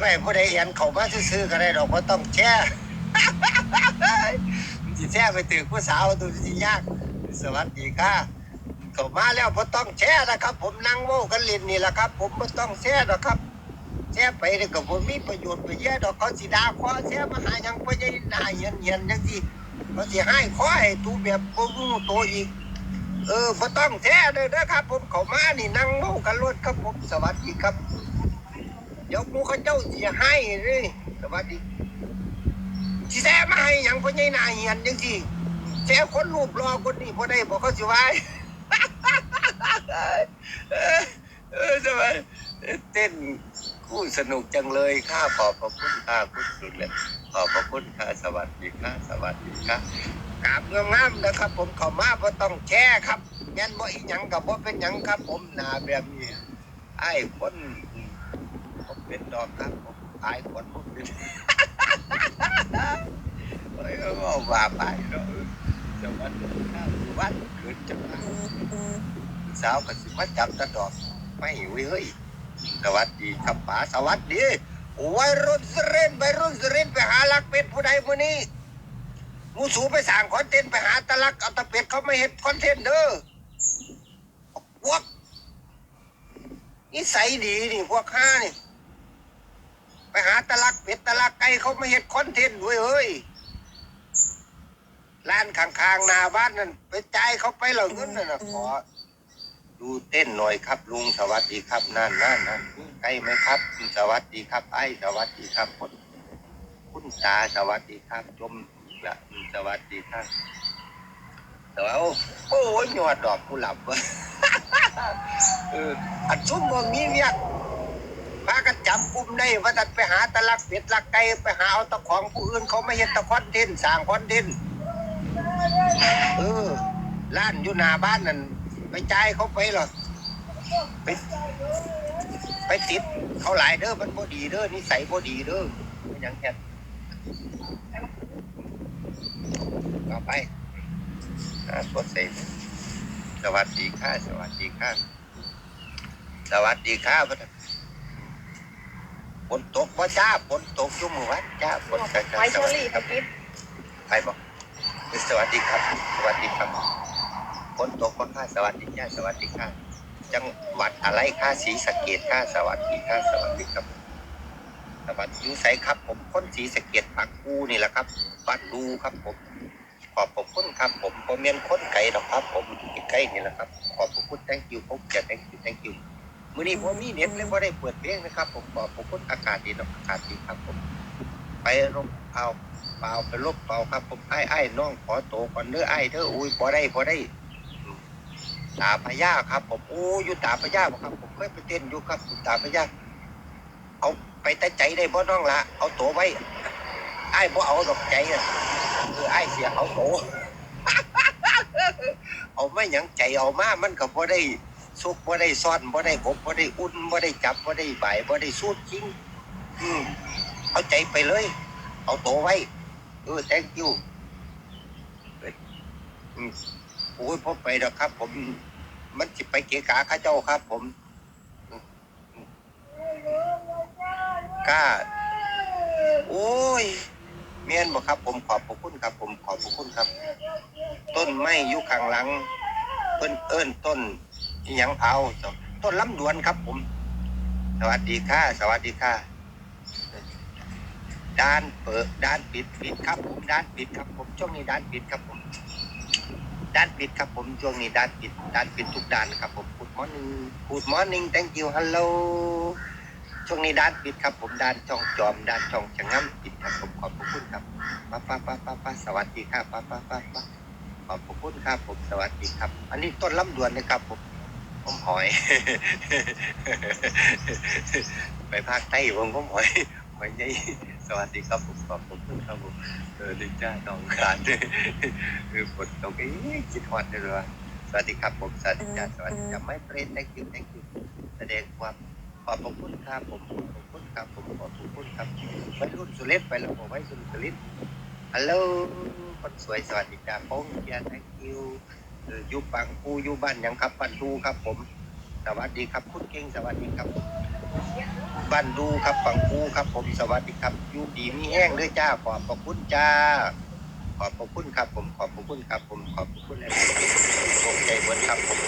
ไปผู้ใดเอียนเขามาซื้อๆก็ได้ดอกเพราต้องแช่สิแช่ไปถึงผู้สาวดูสิยาก สวัสดีค่ะเขามาแล้วเพราะต้องแช่นะครับ ผมนั่งโม้กันล่นนี่แหละครับ ผมไม่ต้องแช่หรอกครับแช่ไปนี่ก็ผมมีประโยชน์ไปเยอะดอกเขาสิดาคอแช่มาหายังไปยัยหน้าเหียนเหียนยังสิเขาสิให้คอให้ตูแบบบ่งูโตอีก เออบ่ต้องแท้เลยนะครับ ผมเขามานี่นั่งเมากันรถครับผมสวัสดีครับ เดี๋ยวกูเขาเจ้าสิให้เลยสวัสดีสิแท้มาให้หยังพ่อใหญ่นาเหียนจังซี่แท้คนรูปรอคนนี้บ่ได้บ่เขาสิว่าเออเออสวัสดีเต้นคู่สนุกจังเลยข้าขอบพระคุณข้าคุณสุดเลยขอบพระคุณข้าสวัสดีค่ะสวัสดีค่ะกราบงามๆนะครับ ผมเข้ามาบ่ต้องแช่ครับแม่นบ่อีหยังกับบ่เป็นหยังครับ ผมหนาแบบนี้ไอ้คน เป็นดอกครับผมอายคนผมเป็นเฮ้ยเอาว่าไปเนาะจะวันข้าววันเกิดจะมาสาวก็สิมาจับตะดอกไม่เว้ยเฮ้ยสวัสดีครับป๋าสวัสดีวัยรุ่นสเรนวัยรุ่นสเรนไปหาลักเป็ดผู้ใดมื้นี้มูสูไปสั่งคอนเทนต์ไปหาตะลักเอาตะเป็ดเขาไม่เห็นคอนเทนต์เด้อพวกนิสัยดีนี่พวกข้านี่ ไปหาตะลักเป็ดตะลักไก่เขาไม่เห็นคอนเทนต์ด้วยเฮ้ยร้านข้างๆนาบ้านนั่นไปจ่ายเขาไปเหล่าเงินนั่นนะขอ ดูเต้นหน่อยครับ ลุงสวัสดีครับนั่นนั่นนั่นใกล้ไหมครับสวัสดีครับ ไอ้สวัสดีครับคุณคุณตาสวัสดีครับชมละสวัสดีครับแต่ว่าโอ้ยยอดดอกกุหลาบเว้ยเอออันซุ่มบ่มีเวีย พากันจับกลุ่มได้ว่าตัดไปหาตะลักเป็ดลักไก่ไปหาเอาตะของผู้อื่นเขาไม่เห็นตะคอนเทนสร้างคอนเทนเออร้านอยู่หน้าบ้านนั่นไปจ่ายเขาไปหรอไปไปติดเขาหลายเด้อมันบ่ดีเด้อนิสัยบ่ดีเด้อเป็นหยังแค่ต่อไปอ่าสดใสสวัสดีค่ะสวัสดีค่ะสวัสดีค่ะพ่อท่าน ฝนตกบ่จ้าฝนตกอยุ่หมู่วัดจ้าฝนกระไว้เชสอวัสดีรี่ครักับบกิ๊บไปบอกสวัสดีครับ สวัสดีครับฝนตกบ่ค่ะสวัสดีจ้าสวัสดีค่ะ จังหวัดอะไรค่ะศรีสะเกดค่ะสวัสดีค่ะสวัสดีครับ สวัสดีอยู่ไสครับ ผมคนศรีสะเกดปากกูนี่แหละครับบ้านดูครับผม ขอบพระคุณครับผมผมเมียนคนไก่หรอกครับ ผมอยู่ใกล้ๆนี่แหละครับ ขอบพระคุณ thank you ผมจะ thank you thank you มื้อนี้ผมมีเน็ตเลยบ่าได้เปิดเพลงนะครับ ผมขอบพระคุณอากาศดีเนาะอากาศดีครับ ผม ไปลมเอาเปล่าไปลบเปล่าครับ ผมไอ้ไอ้น้องขอโตก่อนเด้อไอ้เด้ออุ้ยบ่ได้บ่ได้ตาพญาครับ ผมโอ้อยู่ตาพญาครับ ผมเคยไปเต้นอยู่ครับตาพญาเอาไปแต่ใจได้บ่น้องละเอาโตไว้ไอ้บ่เอาดอกใจอะคือไอ้เสียเอาโตเอาไม่หยังใจเอามามันก็บ่ได้ สุกบ่ได้ซ่อนบ่ได้กบบ่ได้อุ่นบ่ได้จับบ่ได้ใบบ่ได้สูดจริงอืมเอาใจไปเลย เอาโตไว้เออ thank you อ้ยอืมโอ้ยพอไปแล้วครับ ผม มันสิไปเกะกาข้าเจ้าครับ ผมกล้าโอ้ยเมียนบอกครับ ผมขอบพระคุณครับ ผมขอบพระคุณครับ ต้นไม้อยู่ข้างหลัง เพิ่นเอิ้นต้น ยังเอาต้นลำดวนครับผม สวัสดีค่ะ สวัสดีค่ะ ด้านเปิดด้านปิดปิดครับ ผมด้านปิดครับผมช่วงนี้ด้านปิดครับผม ด้านปิดครับผมช่วงนี้ด้านปิด ด้านปิดทุกด้านครับผม Good morning Good morning thank you hello ช่วงนี้ด้านปิดครับ ผมด้านช่องจอมด้านช่องชะงัมปิดครับผมขอบพระคุณครับป้าป้าป้าป้าป้าสวัสดีครับป้าป้าป้าป้าขอบพระคุณครับผมสวัสดีครับ อันนี้ต้นลำดวนนะครับผม ผมหอย ไปภาคใต้ผมผมหอยหอยใหญ่สวัสดีครับผมขอบพระคุณครับผมเออดิจ้าน้องขาดคือฝนตกเอ้ยคิดฮอดเลยว่ะสวัสดีครับผมสวัสดีจ้าสวัสดีจ้าไม่เปรน thank you thank you แสดงความขอบพระคุณครับผมขอบพระคุณครับผมขอบพระคุณครับไปรุ่นสุรินทร์ไปแล้วผมไว้รุ่นสุรินทร์ฮัลโหลคนสวยสวัสดีจ้าผมยา thank you เอ อยู่ปังปูอยู่บ้านยังครับบ้านดูครับ ผม สวัสดีครับคุณเก่งสวัสดีครับบ้านดูครับปังปูครับ ผมสวัสดีครับอยู่ดีมีแห้งด้วยจ้าขอบพระคุณจ้า ขอบพระคุณครับ ผมขอบพระคุณครับ ผมขอบพระคุณเลยผมใจบนครับผม